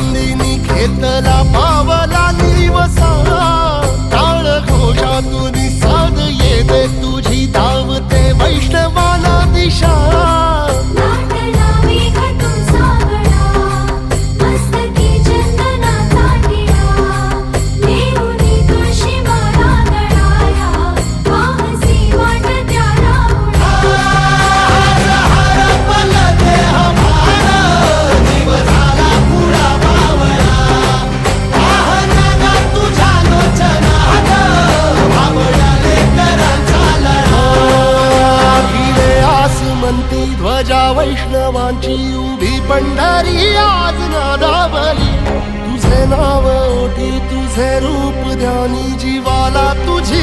తల్లిని కేతలా आसमंती ध्वजा वैष्णवांची उभी पंढरी आज नादावली तुझे नाव ओठी तुझे रूप ध्यानी जीवाला तुझी